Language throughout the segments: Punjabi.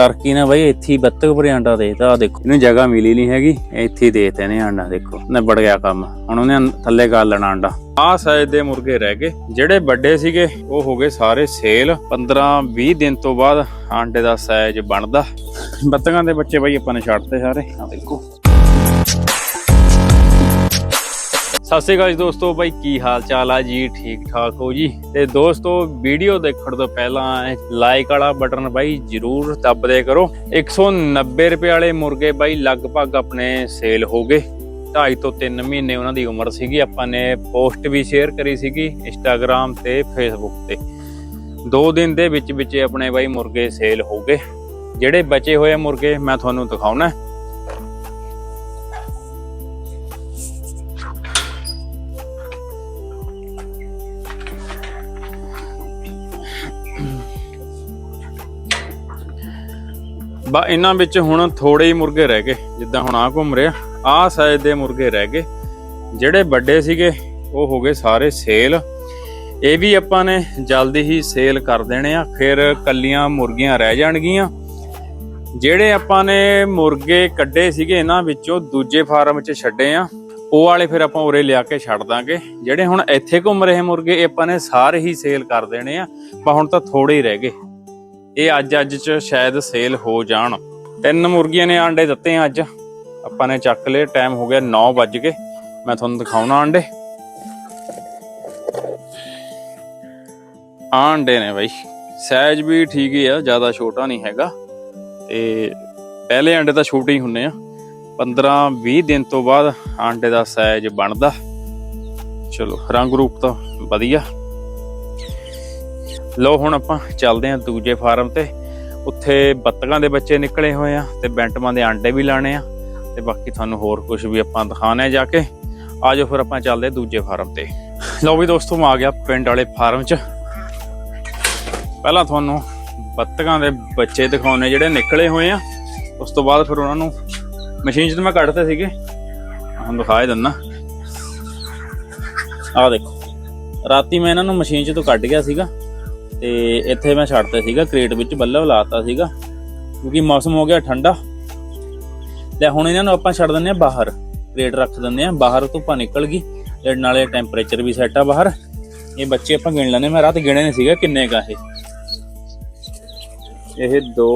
ਟਰਕੀ ਨੇ ਬਾਈ ਇੱਥੇ ਹੀ ਬੱਤਕ ਭਰੇ ਆਂਡਾ ਦੇਤਾ। ਆ ਦੇਖੋ, ਇਹਨੂੰ ਜਗ੍ਹਾ ਮਿਲੀ ਨਹੀਂ ਹੈਗੀ। ਇੱਥੇ ਹੀ ਦੇਤੇ ਨੇ ਆਂਡਾ ਦੇਖੋ। ਨਿਬੜ ਗਿਆ ਕੰਮ। ਹੁਣ ਉਹਨੇ ਥੱਲੇ ਕਰ ਲੈਣਾ ਆਂਡਾ ਆ ਸਾਈਜ਼ ਦੇ ਮੁਰਗੇ ਰਹਿ ਗਏ। ਜਿਹੜੇ ਵੱਡੇ ਸੀਗੇ, ਉਹ ਹੋ ਗਏ ਸਾਰੇ ਸੇਲ 15 20 ਦਿਨ ਤੋਂ ਬਾਅਦ ਆਂਡੇ ਦਾ ਸਾਈਜ਼ ਬਣਦਾ। ਬੱਤਕਾਂ ਦੇ ਬੱਚੇ ਬਾਈ ਆਪਾਂ ਨੇ ਛੱਡਤੇ ਸਾਰੇ। ਆ ਦੇਖੋ। ਸਤਿ ਸ਼੍ਰੀ ਅਕਾਲ ਜੀ ਦੋਸਤੋ, ਬਾਈ ਕੀ ਹਾਲ ਚਾਲ ਆ ਜੀ? ਠੀਕ ਠਾਕ ਹੋ ਜੀ? ਤੇ ਦੋਸਤੋ, ਵੀਡੀਓ ਦੇਖਣ ਤੋਂ ਪਹਿਲਾਂ ਲਾਈਕ ਵਾਲਾ ਬਟਨ ਬਾਈ ਜਰੂਰ ਦੱਬਦੇ ਕਰੋ। 190 ਰੁਪਏ ਵਾਲੇ ਮੁਰਗੇ ਬਾਈ ਲਗਭਗ ਆਪਣੇ ਸੇਲ ਹੋ ਗਏ। ਢਾਈ ਤੋਂ 3 ਮਹੀਨੇ ਉਹਨਾਂ ਦੀ ਉਮਰ ਸੀਗੀ। ਆਪਾਂ ਨੇ ਪੋਸਟ ਵੀ ਸ਼ੇਅਰ ਕਰੀ ਸੀਗੀ ਇੰਸਟਾਗ੍ਰam ਤੇ ਫੇਸਬੁੱਕ ਤੇ। ਦੋ ਦਿਨ ਦੇ ਵਿੱਚ ਵਿੱਚ ਆਪਣੇ ਬਾਈ ਮੁਰਗੇ ਸੇਲ ਹੋ ਗਏ। ਜਿਹੜੇ ਬਚੇ ਹੋਏ ਮੁਰਗੇ ਮੈਂ ਤੁਹਾਨੂੰ ਦਿਖਾਉਣਾ। ਬਾ ਇਹਨਾਂ ਵਿੱਚ ਹੁਣ ਥੋੜੇ ਹੀ ਮੁਰਗੇ ਰਹਿ ਗਏ, ਜਿੱਦਾਂ ਹੁਣ ਆ ਘੁੰਮ ਰਿਹਾ ਆ ਸਾਈਜ਼ ਦੇ ਮੁਰਗੇ ਰਹਿ ਗਏ। ਜਿਹੜੇ ਵੱਡੇ ਸੀਗੇ, ਉਹ ਹੋ ਗਏ ਸਾਰੇ ਸੇਲ। ਇਹ ਵੀ ਆਪਾਂ ਨੇ ਜਲਦੀ ਹੀ ਸੇਲ ਕਰ ਦੇਣੇ ਆ, ਫਿਰ ਕੱਲੀਆਂ ਮੁਰਗੀਆਂ ਰਹਿ ਜਾਣਗੀਆਂ। ਜਿਹੜੇ ਆਪਾਂ ਨੇ ਮੁਰਗੇ ਕੱਢੇ ਸੀਗੇ, ਇਹਨਾਂ ਵਿੱਚੋਂ ਦੂਜੇ ਫਾਰਮ 'ਚ ਛੱਡੇ ਆ। ਉਹ ਵਾਲੇ ਫਿਰ ਆਪਾਂ ਉਰੇ ਲਿਆ ਕੇ ਛੱਡ ਦਾਂਗੇ। ਜਿਹੜੇ ਹੁਣ ਇੱਥੇ ਘੁੰਮ ਰਹੇ ਮੁਰਗੇ, ਇਹ ਆਪਾਂ ਨੇ ਸਾਰੇ ਹੀ ਸੇਲ ਕਰ ਦੇਣੇ ਆ ਪਰ ਹੁਣ ਤਾਂ ਥੋੜੇ ਹੀ ਰਹਿ ਗਏ। ਇਹ ਅੱਜ ਅੱਜ ਚ ਸ਼ਾਇਦ ਸੇਲ ਹੋ ਜਾਣ। ਤਿੰਨ ਮੁਰਗੀਆਂ ਨੇ ਆਂਡੇ ਦਿੱਤੇ ਆ ਅੱਜ। ਆਪਾਂ ਨੇ ਚੱਕ ਲਏ ਟਾਈਮ ਹੋ ਗਿਆ 9 ਵੱਜ ਗਏ। ਮੈਂ ਤੁਹਾਨੂੰ ਦਿਖਾਉਣਾ ਆਂਡੇ। ਆਂਡੇ ਨੇ ਬਾਈ। ਸਾਈਜ਼ ਵੀ ਠੀਕ ਹੀ ਆ, ਜ਼ਿਆਦਾ ਛੋਟਾ ਨਹੀਂ ਹੈਗਾ। ਤੇ ਪਹਿਲੇ ਆਂਡੇ ਤਾਂ ਛੋਟੇ ਹੀ ਹੁੰਨੇ ਆ। 15 20 ਦਿਨ ਤੋਂ ਬਾਅਦ ਆਂਡੇ ਦਾ ਸਾਈਜ਼ ਬਣਦਾ। ਚਲੋ, ਰੰਗ ਰੂਪ ਤਾਂ ਵਧੀਆ। ਲੋ ਹੁਣ ਆਪਾਂ ਚੱਲਦੇ ਹਾਂ ਦੂਜੇ ਫਾਰਮ ਤੇ। ਉੱਥੇ ਬੱਤਕਾਂ ਦੇ ਬੱਚੇ ਨਿਕਲੇ ਹੋਏ ਆ ਤੇ ਬੈਂਟਮਾਂ ਦੇ ਆਂਡੇ ਵੀ ਲਾਣੇ ਆ ਤੇ ਬਾਕੀ ਤੁਹਾਨੂੰ ਹੋਰ ਕੁਝ ਵੀ ਆਪਾਂ ਦਿਖਾਣੇ ਆ ਜਾ ਕੇ। ਆਜੋ ਫਿਰ ਆਪਾਂ ਚੱਲਦੇ ਹਾਂ ਦੂਜੇ ਫਾਰਮ ਤੇ। ਲਓ ਵੀ ਦੋਸਤੋ, ਮੈਂ ਆ ਗਿਆ ਪਿੰਡ ਵਾਲੇ ਫਾਰਮ 'ਚ। ਪਹਿਲਾਂ ਤੁਹਾਨੂੰ ਬੱਤਕਾਂ ਦੇ ਬੱਚੇ ਦਿਖਾਉਣੇ ਜਿਹੜੇ ਨਿਕਲੇ ਹੋਏ ਆ। ਉਸ ਤੋਂ ਬਾਅਦ ਫਿਰ ਉਹਨਾਂ ਨੂੰ ਮਸ਼ੀਨ 'ਚ ਤਾਂ ਮੈਂ ਕੱਢਦੇ ਸੀਗੇ। ਹੁਣ ਦਿਖਾ ਹੀ ਦਿੰਦਾ ਆਹ ਦੇਖੋ। ਰਾਤੀ ਮੈਂ ਇਹਨਾਂ ਨੂੰ ਮਸ਼ੀਨ 'ਚ ਤੋਂ ਕੱਢ ਗਿਆ ਸੀਗਾ। ਤੇ ਇੱਥੇ ਮੈਂ ਛੱਡਤਾ ਸੀਗਾ, ਕ੍ਰੇਟ ਵਿੱਚ ਬੱਲਬ ਲਾਤਾ ਸੀਗਾ, ਕਿਉਂਕਿ ਮੌਸਮ ਹੋ ਗਿਆ ਠੰਡਾ। ਤੇ ਹੁਣ ਇਹਨਾਂ ਨੂੰ ਆਪਾਂ ਛੱਡ ਦਿੰਦੇ ਆ ਬਾਹਰ, ਕ੍ਰੇਟ ਰੱਖ ਦਿੰਦੇ ਆ ਬਾਹਰ ਧੁੱਪਾਂ ਨਿਕਲ ਗਈ ਤੇ ਨਾਲੇ ਟੈਂਪਰੇਚਰ ਵੀ ਸੈੱਟ ਆ ਬਾਹਰ। ਇਹ ਬੱਚੇ ਆਪਾਂ ਗਿਣ ਲੈਂਦੇ ਮੈਂ ਰਾਤ ਗਿਣੇ ਨਹੀਂ ਸੀਗਾ ਕਿੰਨੇ ਕਾ ਇਹ। ਇਹ 2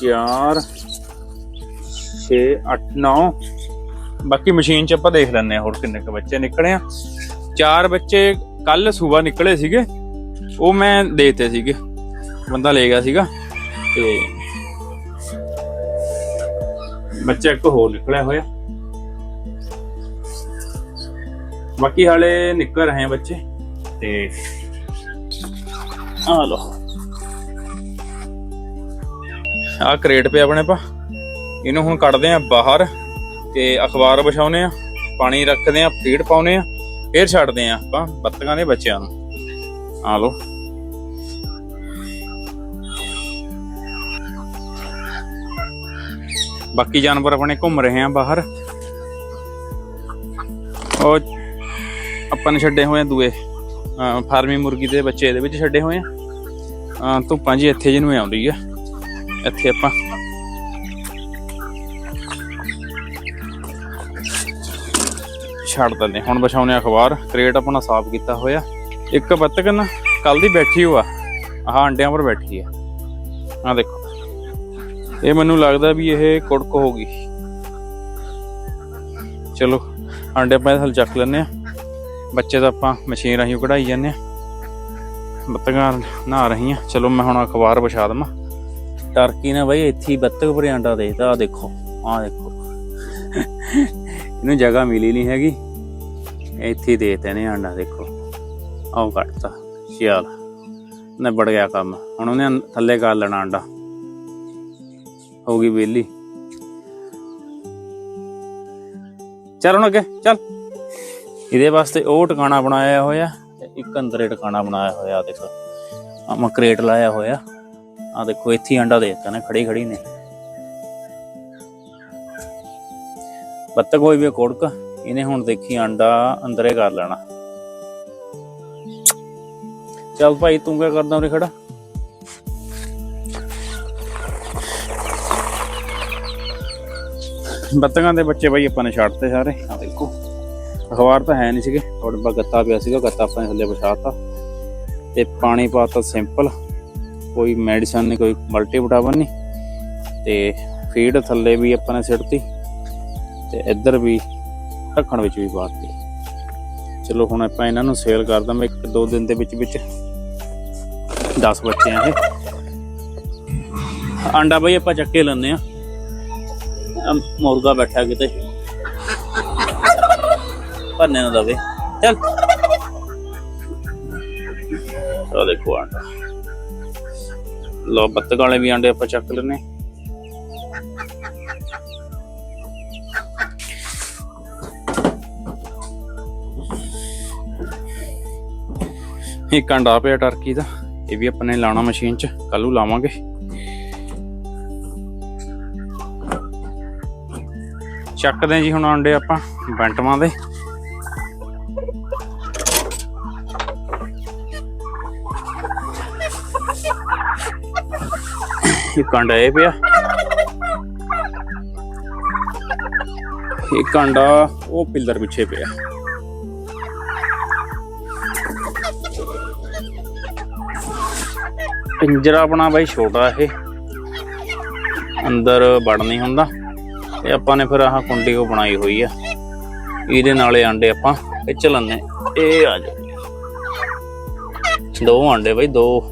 4 6 8 9 ਬਾਕੀ ਮਸ਼ੀਨ 'ਚ ਆਪਾਂ ਦੇਖ ਲੈਂਦੇ ਆ ਹੋਰ ਕਿੰਨੇ ਕ ਬੱਚੇ ਨਿਕਲੇ ਆ। ਚਾਰ ਬੱਚੇ ਕੱਲ ਸਵੇਰ ਨਿਕਲੇ ਸੀਗੇ। ਉਹ ਮੈਂ ਦੇਤੇ ਸੀਗੇ। ਬੰਦਾ ਲੈ ਗਿਆ ਸੀਗਾ ਤੇ ਬੱਚਾ ਇੱਕ ਹੋਰ ਨਿਕਲਿਆ ਹੋਇਆ। ਬਾਕੀ ਹਾਲੇ ਨਿਕਲ ਰਹੇ ਬੱਚੇ ਤੇ ਆ ਲੋ ਆ ਕ੍ਰੇਟ ਪਿਆ ਆਪਣੇ ਪਾ। ਇਹਨੂੰ ਹੁਣ ਕੱਢਦੇ ਆ ਬਾਹਰ ਤੇ ਅਖਬਾਰ ਵਿਛਾਉਨੇ ਆ, ਪਾਣੀ ਰੱਖਦੇ ਆ, ਫੀਡ ਪਾਉਨੇ ਆ, ਫੇਰ ਛੱਡਦੇ ਆ ਆਪਾਂ ਬੱਤਕਾਂ ਦੇ ਬੱਚਿਆਂ ਨੂੰ। ਆ ਲੋ ਬਾਕੀ ਜਾਨਵਰ ਆਪਣੇ ਘੁੰਮ ਰਹੇ ਆ ਬਾਹਰ। ਉਹ ਆਪਾਂ ਨੇ ਛੱਡੇ ਹੋਏ ਆ ਦੂਏ। ਫਾਰਮੀ ਮੁਰਗੀ ਦੇ ਬੱਚੇ ਦੇ ਵਿੱਚ ਛੱਡੇ ਹੋਏ ਆ। ਧੁੱਪਾਂ ਜੀ ਇੱਥੇ ਜਿਹਨੂੰ ਆਉਂਦੀ ਆ। ਇੱਥੇ ਆਪਾਂ। ਛੱਡ ਦਿੰਦੇ ਹੁਣ ਵਿਛਾਉਨੇ ਆ ਅਖਬਾਰ। ਕ੍ਰੇਟ ਆਪਣਾ ਸਾਫ਼ ਕੀਤਾ ਹੋਇਆ। ਇੱਕ ਬੱਤਕ ਨਾ ਕੱਲ ਦੀ ਬੈਠੀ ਹੋਆ। ਆਹ ਅੰਡਿਆਂ ਪਰ ਬੈਠੀ ਆ ਆ ਦੇਖੋ। ਇਹ ਮੈਨੂੰ ਲੱਗਦਾ ਵੀ ਇਹ ਕੁੜਕ ਹੋ ਗਈ। ਚਲੋ ਅੰਡੇ ਆਪਾਂ ਹਲ ਚੱਕ ਲੈਨੇ ਆ ਬੱਚੇ ਤਾਂ ਆਪਾਂ ਮਸ਼ੀਨ ਰਾਹੀਂ ਕਢਾਈ ਜਾਂਦੇ ਆ ਬੱਤਕਾਂ ਨਹਾ ਰਹੀਆਂ। ਚਲੋ, ਮੈਂ ਹੁਣ ਅਖਬਾਰ ਵਿਛਾ ਦਵਾਂ। ਟਰਕੀ ਨੇ ਬਾਈ, ਇੱਥੇ ਹੀ ਬੱਤਕ ਭਰੇ ਆਂਡਾ ਦੇਤਾ। ਆ ਦੇਖੋ ਆ ਦੇਖੋ। ਇਹਨੂੰ ਜਗ੍ਹਾ ਮਿਲੀ ਨਹੀਂ ਹੈਗੀ। ਇੱਥੇ ਹੀ ਦੇਤੇ ਨੇ ਆਂਡਾ, ਦੇਖੋ। ਆਹ ਕੱਟਤਾ ਚੱਲ ਨਿਬੜ ਗਿਆ ਕੰਮ। ਹੁਣ ਉਹਨੇ ਥੱਲੇ ਕਰ ਲੈਣਾ ਆਂਡਾ ਹੋ ਗਈ ਵਿਹਲੀ ਚੱਲ ਹੁਣ ਅੱਗੇ, ਚੱਲ। ਇਹਦੇ ਵਾਸਤੇ ਉਹ ਟਿਕਾਣਾ ਬਣਾਇਆ ਹੋਇਆ ਇੱਕ ਅੰਦਰੇ ਟਿਕਾਣਾ ਬਣਾਇਆ ਹੋਇਆ ਦੇਖੋ। ਆ ਮੈਂ ਕਰੇਟ ਲਾਇਆ ਹੋਇਆ। ਆ ਦੇਖੋ, ਇੱਥੇ ਹੀ ਅੰਡਾ ਦੇ ਦਿੱਤਾ ਨੇ, ਖੜੀ ਖੜੀ ਨੇ। ਬੱਤਕ ਹੋਈ ਵੀ ਆ ਕੋੜਕ। ਇਹਨੇ ਹੁਣ ਦੇਖੀ ਅੰਡਾ ਅੰਦਰੇ ਕਰ ਲੈਣਾ। ਚੱਲ ਭਾਈ, ਤੂੰ ਕੀ ਕਰਦਾ ਉਰੇ ਖੜਾ? ਬੱਤਕਾਂ ਦੇ ਬੱਚੇ ਭਾਈ ਆਪਾਂ ਨੇ ਛੱਡਤੇ ਸਾਰੇ। ਆ ਦੇਖੋ, ਅਖਬਾਰ ਤਾਂ ਹੈ ਨਹੀਂ ਸੀਗੇ। ਥੋੜਾ ਬਾ ਗੱਤਾ ਪਿਆ ਸੀਗਾ, ਗੱਤਾ ਆਪਾਂ ਨੇ ਥੱਲੇ ਵਿਛਾਤਾ। ਤੇ ਪਾਣੀ ਪਾਤਾ ਸਿੰਪਲ। ਕੋਈ ਮੈਡੀਸਨ ਨਹੀਂ ਕੋਈ ਮਲਟੀ ਵਿਟਾਮਿਨ ਨਹੀਂ ਤੇ ਫੀਡ ਥੱਲੇ ਵੀ ਆਪਾਂ ਨੇ ਸਿੱਟਤੀ। ਤੇ ਇੱਧਰ ਵੀ ਢੱਕਣ ਵਿੱਚ ਵੀ ਪਾਤੀ। ਚਲੋ ਹੁਣ ਆਪਾਂ ਇਹਨਾਂ ਨੂੰ ਸੇਲ ਕਰ ਦਾਂ ਇੱਕ ਦੋ ਦਿਨ ਦੇ ਵਿੱਚ ਵਿੱਚ। 10 ਬੱਚੇ ਆ ਇਹ। ਆਂਡਾ ਬਈ ਆਪਾਂ ਚੱਕੇ ਲੈਣੇ ਆ। ਮੁਰਗਾ ਬੈਠਾ ਕਿਤੇ। ਭਰਨੇ ਨਾ ਦਵੇ। ਚੱਲ। ਆ ਦੇਖੋ ਆਂਡਾ। ਲੋ ਬੱਤਕ ਵਾਲੇ ਵੀ ਆਂਡੇ ਆਪਾਂ ਚੱਕ ਲੈਣੇ ਇੱਕ ਆਂਡਾ ਪਿਆ ਟਰਕੀ ਦਾ। ਇਹ ਵੀ ਆਪਾਂ ਨੇ ਲਾਉਣਾ ਮਸ਼ੀਨ 'ਚ ਕੱਲੂ ਲਾਵਾਂਗੇ। ਚੱਕਦੇ ਜੀ ਹੁਣ ਅੰਡੇ ਆਪਾਂ, ਬੈਂਟਵਾਂ ਦੇ। ਇੱਕ ਅੰਡਾ ਇਹ ਪਿਆ। ਇੱਕ ਅੰਡਾ ਉਹ ਪਿੱਲਰ ਪਿੱਛੇ ਪਿਆ। ਪਿੰਜਰਾ ਆਪਣਾ ਬਾਈ ਛੋਟਾ ਇਹ। ਅੰਦਰ ਵੜ ਨਹੀਂ ਹੁੰਦਾ। ਤੇ ਆਪਾਂ ਨੇ ਫਿਰ ਆਹ ਕੁੰਡੀ ਉਹ ਬਣਾਈ ਹੋਈ ਆ। ਇਹਦੇ ਨਾਲੇ ਆਂਡੇ ਆਪਾਂ ਖਿੱਚ ਲੈਂਦੇ। ਇਹ ਆ ਜਾਓ ਦੋ ਆਂਡੇ ਬਾਈ, ਦੋ।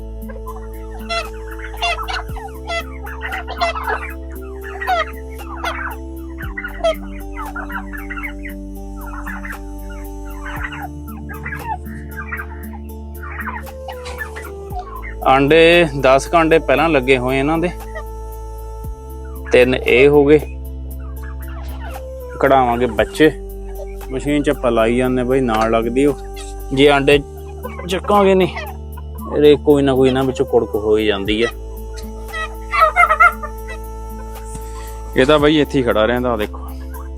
ਆਂਡੇ 10 ਕਾਂਡੇ ਪਹਿਲਾਂ ਲੱਗੇ ਹੋਏ ਇਹਨਾਂ ਦੇ। ਤਿੰਨ ਇਹ ਹੋ ਗਏ। ਕਢਾਵਾਂਗੇ ਬੱਚੇ। ਮਸ਼ੀਨ ਚ ਆਪਾਂ ਲਾਈ ਜਾਂਦੇ ਬਈ, ਨਾਲ ਲੱਗਦੀ ਉਹ। ਜੇ ਆਂਡੇ ਚੱਕਾਂਗੇ ਨਹੀਂ, ਇਹਦੇ ਕੋਈ ਨਾ ਕੋਈ ਨਾ ਵਿੱਚ ਕੁੜਕ ਹੋ ਹੀ ਜਾਂਦੀ ਹੈ। ਇਹ ਤਾਂ ਬਈ ਇੱਥੇ ਹੀ ਖੜਾ ਰਹਿੰਦਾ ਦੇਖੋ।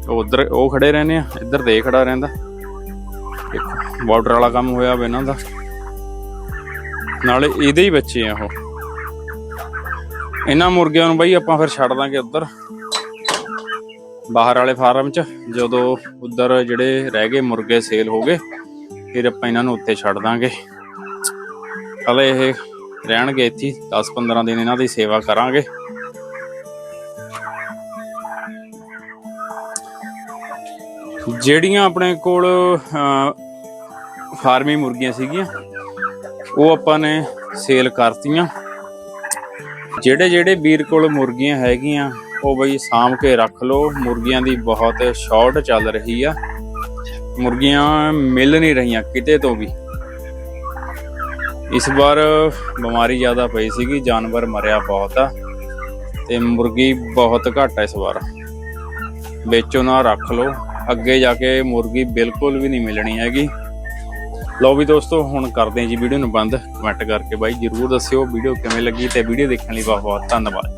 ਉਹ ਉਧਰ, ਉਹ ਖੜੇ ਰਹਿੰਦੇ ਆ, ਇੱਧਰ ਦੇ ਖੜਾ ਰਹਿੰਦਾ। ਦੇਖੋ ਬਾਰਡਰ ਵਾਲਾ ਕੰਮ ਹੋਇਆ ਵਾ ਇਹਨਾਂ ਦਾ। ਨਾਲੇ ਇਹਦੇ ਹੀ ਬੱਚੇ ਆ ਉਹ। ਇਹਨਾਂ ਮੁਰਗਿਆਂ ਨੂੰ ਬਈ ਆਪਾਂ ਫਿਰ ਛੱਡ ਦਾਂਗੇ ਉੱਧਰ। ਬਾਹਰ ਵਾਲੇ ਫਾਰਮ 'ਚ, ਜਦੋਂ ਉੱਧਰ ਜਿਹੜੇ ਰਹਿ ਗਏ ਮੁਰਗੇ ਸੇਲ ਹੋ ਗਏ, ਫਿਰ ਆਪਾਂ ਇਹਨਾਂ ਨੂੰ ਉੱਥੇ ਛੱਡ ਦਾਂਗੇ। ਹਲੇ ਇਹ ਰਹਿਣਗੇ ਇੱਥੇ 10-15 ਦਿਨ ਇਹਨਾਂ ਦੀ ਸੇਵਾ ਕਰਾਂਗੇ। ਜਿਹੜੀਆਂ ਆਪਣੇ ਕੋਲ ਫਾਰਮੀ ਮੁਰਗੀਆਂ ਸੀਗੀਆਂ ਉਹ ਆਪਾਂ ਨੇ ਸੇਲ ਕਰਤੀਆਂ। ਜਿਹੜੇ ਜਿਹੜੇ ਵੀਰ ਕੋਲ ਮੁਰਗੀਆਂ ਹੈਗੀਆਂ, ਉਹ ਬਈ ਸਾਂਭ ਕੇ ਰੱਖ ਲਓ। ਮੁਰਗੀਆਂ ਦੀ ਬਹੁਤ ਸ਼ਾਰਟ ਚੱਲ ਰਹੀ ਆ। ਮੁਰਗੀਆਂ ਮਿਲ ਨਹੀਂ ਰਹੀਆਂ ਕਿਤੇ ਤੋਂ ਵੀ। ਇਸ ਵਾਰ ਬਿਮਾਰੀ ਜ਼ਿਆਦਾ ਪਈ ਸੀਗੀ, ਜਾਨਵਰ ਮਰਿਆ ਬਹੁਤ ਆ ਤੇ ਮੁਰਗੀ ਬਹੁਤ ਘੱਟ ਆ ਇਸ ਵਾਰ। ਵੇਚੋ ਨਾ ਰੱਖ ਲਓ। ਅੱਗੇ ਜਾ ਕੇ ਮੁਰਗੀ ਬਿਲਕੁਲ ਵੀ ਨਹੀਂ ਮਿਲਣੀ ਹੈਗੀ। ਲਓ ਵੀ ਦੋਸਤੋ, ਹੁਣ ਕਰਦੇ ਹਾਂ ਜੀ ਵੀਡੀਓ ਨੂੰ ਬੰਦ। ਕਮੈਂਟ ਕਰਕੇ ਬਾਈ ਜਰੂਰ ਦੱਸਿਓ ਵੀਡੀਓ ਕਿਵੇਂ ਲੱਗੀ ਤੇ ਵੀਡੀਓ ਦੇਖਣ ਲਈ ਬਹੁਤ ਬਹੁਤ ਧੰਨਵਾਦ।